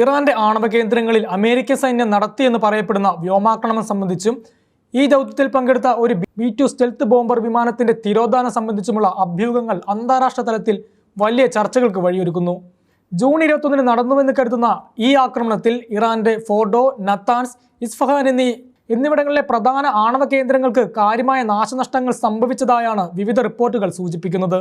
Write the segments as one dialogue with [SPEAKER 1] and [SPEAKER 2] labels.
[SPEAKER 1] ഇറാന്റെ ആണവ കേന്ദ്രങ്ങളിൽ അമേരിക്ക സൈന്യം നടത്തിയെന്ന് പറയപ്പെടുന്ന വ്യോമാക്രമണം സംബന്ധിച്ചും ഈ ദൗത്യത്തിൽ പങ്കെടുത്ത ഒരു ബി ടു സ്റ്റെൽത്ത് ബോംബർ വിമാനത്തിന്റെ തിരോധാനം സംബന്ധിച്ചുമുള്ള അഭ്യൂഹങ്ങൾ അന്താരാഷ്ട്ര തലത്തിൽ വലിയ ചർച്ചകൾക്ക് വഴിയൊരുക്കുന്നു. ജൂൺ ഇരുപത്തൊന്നിന് നടന്നുവെന്ന് കരുതുന്ന ഈ ആക്രമണത്തിൽ ഇറാന്റെ ഫോർഡോ നത്താൻസ് ഇസ്ഫഹാൻ എന്നീ എന്നിവിടങ്ങളിലെ പ്രധാന ആണവ കേന്ദ്രങ്ങൾക്ക് കാര്യമായ നാശനഷ്ടങ്ങൾ സംഭവിച്ചതായാണ് വിവിധ റിപ്പോർട്ടുകൾ സൂചിപ്പിക്കുന്നത്.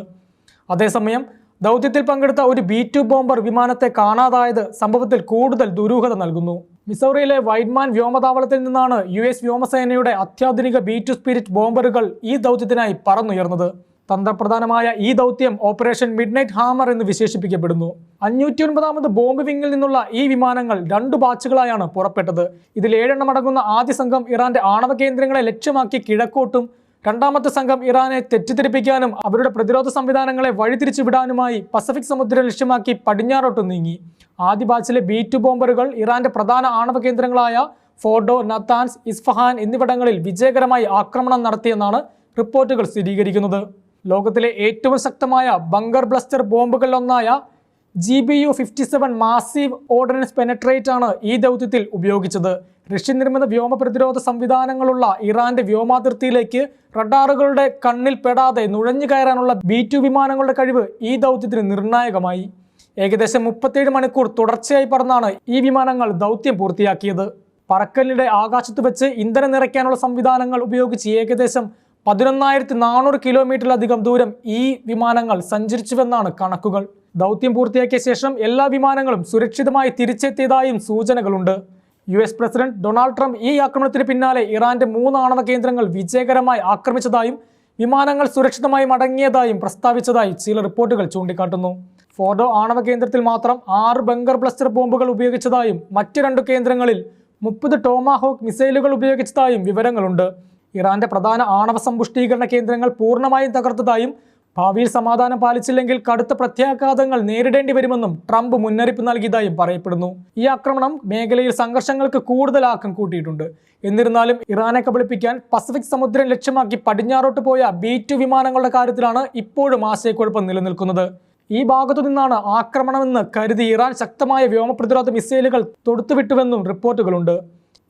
[SPEAKER 1] അതേസമയം ദൗത്യത്തിൽ പങ്കെടുത്ത ഒരു ബി ടു ബോംബർ വിമാനത്തെ കാണാതായത് സംഭവത്തിൽ കൂടുതൽ ദുരൂഹത നൽകുന്നു. മിസൗറിയിലെ വൈറ്റ്മാൻ വ്യോമതാവളത്തിൽ നിന്നാണ് യു എസ് വ്യോമസേനയുടെ അത്യാധുനിക ബി ടു സ്പിരിറ്റ് ബോംബറുകൾ ഈ ദൗത്യത്തിനായി പറന്നുയർന്നത്. തന്ത്രപ്രധാനമായ ഈ ദൗത്യം ഓപ്പറേഷൻ മിഡ്നൈറ്റ് ഹാമർ എന്ന് വിശേഷിപ്പിക്കപ്പെടുന്നു. അഞ്ഞൂറ്റി ഒൻപതാമത് ബോംബ് വിങ്ങിൽ നിന്നുള്ള ഈ വിമാനങ്ങൾ രണ്ടു ബാച്ചുകളായാണ് പുറപ്പെട്ടത്. ഇതിൽ ഏഴെണ്ണം അടങ്ങുന്ന ആദ്യ സംഘം ഇറാന്റെ ആണവ കേന്ദ്രങ്ങളെ ലക്ഷ്യമാക്കി കിഴക്കോട്ടും രണ്ടാമത്തെ സംഘം ഇറാനെ തെറ്റിദ്ധരിപ്പിക്കാനും അവരുടെ പ്രതിരോധ സംവിധാനങ്ങളെ വഴിതിരിച്ചു വിടാനുമായി പസഫിക് സമുദ്രം ലക്ഷ്യമാക്കി പടിഞ്ഞാറോട്ട് നീങ്ങി. ആദ്യ ബാച്ചിലെ ബി ടു ബോംബറുകൾ ഇറാന്റെ പ്രധാന ആണവ കേന്ദ്രങ്ങളായ ഫോർഡോ നത്താൻസ് ഇസ്ഫഹാൻ എന്നിവിടങ്ങളിൽ വിജയകരമായി ആക്രമണം നടത്തിയെന്നാണ് റിപ്പോർട്ടുകൾ സ്ഥിരീകരിക്കുന്നത്. ലോകത്തിലെ ഏറ്റവും ശക്തമായ bunker ബ്ലസ്റ്റർ ബോംബുകളിലൊന്നായ G B U fifty seven massive ordnance penetrate ആണ് ഈ ദൗത്യത്തിൽ ഉപയോഗിച്ചത്. റഷ്യൻ നിർമ്മിത വ്യോമ പ്രതിരോധ സംവിധാനങ്ങളുള്ള ഇറാന്റെ വ്യോമാതിർത്തിയിലേക്ക് റഡാറുകളുടെ കണ്ണിൽ പെടാതെ നുഴഞ്ഞു കയറാനുള്ള ബി ടു വിമാനങ്ങളുടെ കഴിവ് ഈ ദൗത്യത്തിന് നിർണായകമായി. ഏകദേശം മുപ്പത്തേഴ് മണിക്കൂർ തുടർച്ചയായി പറന്നാണ് ഈ വിമാനങ്ങൾ ദൗത്യം പൂർത്തിയാക്കിയത്. പറക്കലിനിടെ ആകാശത്ത് വെച്ച് ഇന്ധനം നിറയ്ക്കാനുള്ള സംവിധാനങ്ങൾ ഉപയോഗിച്ച് ഏകദേശം പതിനൊന്നായിരത്തി നാനൂറ് കിലോമീറ്ററിലധികം ദൂരം ഈ വിമാനങ്ങൾ സഞ്ചരിച്ചുവെന്നാണ് കണക്കുകൾ. ദൗത്യം പൂർത്തിയാക്കിയ ശേഷം എല്ലാ വിമാനങ്ങളും സുരക്ഷിതമായി തിരിച്ചെത്തിയതായും സൂചനകളുണ്ട്. U S president Donald Trump ഈ ആക്രമണത്തിന് പിന്നാലെ ഇറാന്റെ മൂന്ന് കേന്ദ്രങ്ങൾ വിജയകരമായി ആക്രമിച്ചതായും വിമാനങ്ങൾ സുരക്ഷിതമായി മടങ്ങിയതായും പ്രസ്താവിച്ചതായി ചില റിപ്പോർട്ടുകൾ ചൂണ്ടിക്കാട്ടുന്നു. ഫോർഡോ ആണവ കേന്ദ്രത്തിൽ മാത്രം ആറ് ബങ്കർ ബ്ലസ്റ്റർ ബോംബുകൾ ഉപയോഗിച്ചതായും മറ്റ് രണ്ട് കേന്ദ്രങ്ങളിൽ മുപ്പത് ടോമാഹോക്ക് മിസൈലുകൾ ഉപയോഗിച്ചതായും വിവരങ്ങളുണ്ട്. ഇറാന്റെ പ്രധാന ആണവ സമ്പുഷ്ടീകരണ കേന്ദ്രങ്ങൾ പൂർണമായും തകർത്തതായും ഭാവിയിൽ സമാധാനം പാലിച്ചില്ലെങ്കിൽ കടുത്ത പ്രത്യാഘാതങ്ങൾ നേരിടേണ്ടി വരുമെന്നും ട്രംപ് മുന്നറിയിപ്പ് നൽകിയതായും പറയപ്പെടുന്നു. ഈ ആക്രമണം മേഖലയിൽ സംഘർഷങ്ങൾക്ക് കൂടുതൽ ആക്കം കൂട്ടിയിട്ടുണ്ട്. എന്നിരുന്നാലും ഇറാനെ കബളിപ്പിക്കാൻ പസഫിക് സമുദ്രം ലക്ഷ്യമാക്കി പടിഞ്ഞാറോട്ട് പോയ ബി ടു വിമാനങ്ങളുടെ കാര്യത്തിലാണ് ഇപ്പോഴും ആശയക്കുഴപ്പം നിലനിൽക്കുന്നത്. ഈ ഭാഗത്തു നിന്നാണ് ആക്രമണമെന്ന് കരുതി ഇറാൻ ശക്തമായ വ്യോമപ്രതിരോധ മിസൈലുകൾ തൊടുത്തുവിട്ടുവെന്നും റിപ്പോർട്ടുകളുണ്ട്.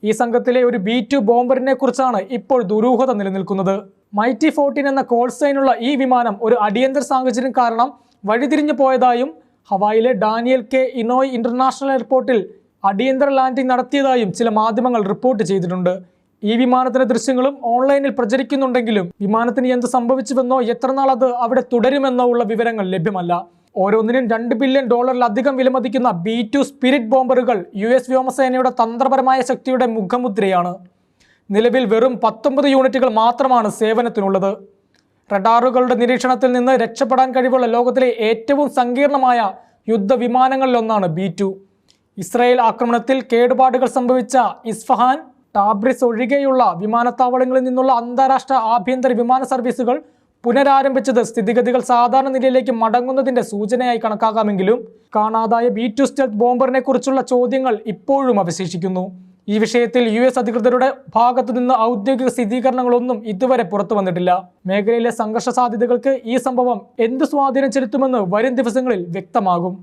[SPEAKER 1] ഈ സംഘത്തിലെ ഒരു ബി ടു ബോംബറിനെ കുറിച്ചാണ് ഇപ്പോൾ ദുരൂഹത നിലനിൽക്കുന്നത്. മൈറ്റി ഫോർട്ടീൻ എന്ന കോൾ സൈനുള്ള ഈ വിമാനം ഒരു അടിയന്തര സാഹചര്യം കാരണം വഴിതിരിഞ്ഞു പോയതായും ഹവായിലെ ഡാനിയൽ കെ ഇനോയ് ഇന്റർനാഷണൽ എയർപോർട്ടിൽ അടിയന്തര ലാൻഡിംഗ് നടത്തിയതായും ചില മാധ്യമങ്ങൾ റിപ്പോർട്ട് ചെയ്തിട്ടുണ്ട്. ഈ വിമാനത്തിന്റെ ദൃശ്യങ്ങളും ഓൺലൈനിൽ പ്രചരിക്കുന്നുണ്ടെങ്കിലും വിമാനത്തിന് എന്ത് സംഭവിച്ചുവെന്നോ എത്രനാൾ അത് അവിടെ തുടരുമെന്നോ ഉള്ള വിവരങ്ങൾ ലഭ്യമല്ല. ഓരോന്നിനും രണ്ട് ബില്യൺ ഡോളറിലധികം വിലമതിക്കുന്ന ബി ടു സ്പിരിറ്റ് ബോംബറുകൾ യു എസ് വ്യോമസേനയുടെ തന്ത്രപരമായ ശക്തിയുടെ മുഖമുദ്രയാണ്. നിലവിൽ വെറും പത്തൊമ്പത് യൂണിറ്റുകൾ മാത്രമാണ് സേവനത്തിനുള്ളത്. റഡാറുകളുടെ നിരീക്ഷണത്തിൽ നിന്ന് രക്ഷപ്പെടാൻ കഴിവുള്ള ലോകത്തിലെ ഏറ്റവും സങ്കീർണമായ യുദ്ധവിമാനങ്ങളിലൊന്നാണ് ബി ടു ഇസ്രായേൽ ആക്രമണത്തിൽ കേടുപാടുകൾ സംഭവിച്ച ഇസ്ഫഹാൻ ടാബ്രിസ് ഒഴികെയുള്ള വിമാനത്താവളങ്ങളിൽ നിന്നുള്ള അന്താരാഷ്ട്ര ആഭ്യന്തര വിമാന സർവീസുകൾ പുനരാരംഭിച്ചത് സ്ഥിതിഗതികൾ സാധാരണ നിലയിലേക്ക് മടങ്ങുന്നതിന്റെ സൂചനയായി കണക്കാക്കാമെങ്കിലും കാണാതായ ബി ടു സ്റ്റെൽത്ത് ബോംബറിനെ കുറിച്ചുള്ള ചോദ്യങ്ങൾ ഇപ്പോഴും അവശേഷിക്കുന്നു. ഈ വിഷയത്തിൽ യു എസ് അധികൃതരുടെ ഭാഗത്തു നിന്ന് ഔദ്യോഗിക സ്ഥിരീകരണങ്ങളൊന്നും ഇതുവരെ പുറത്തു വന്നിട്ടില്ല. മേഖലയിലെ സംഘർഷ സാധ്യതകൾക്ക് ഈ സംഭവം എന്ത് സ്വാധീനം ചെലുത്തുമെന്ന് വരും ദിവസങ്ങളിൽ വ്യക്തമാകും.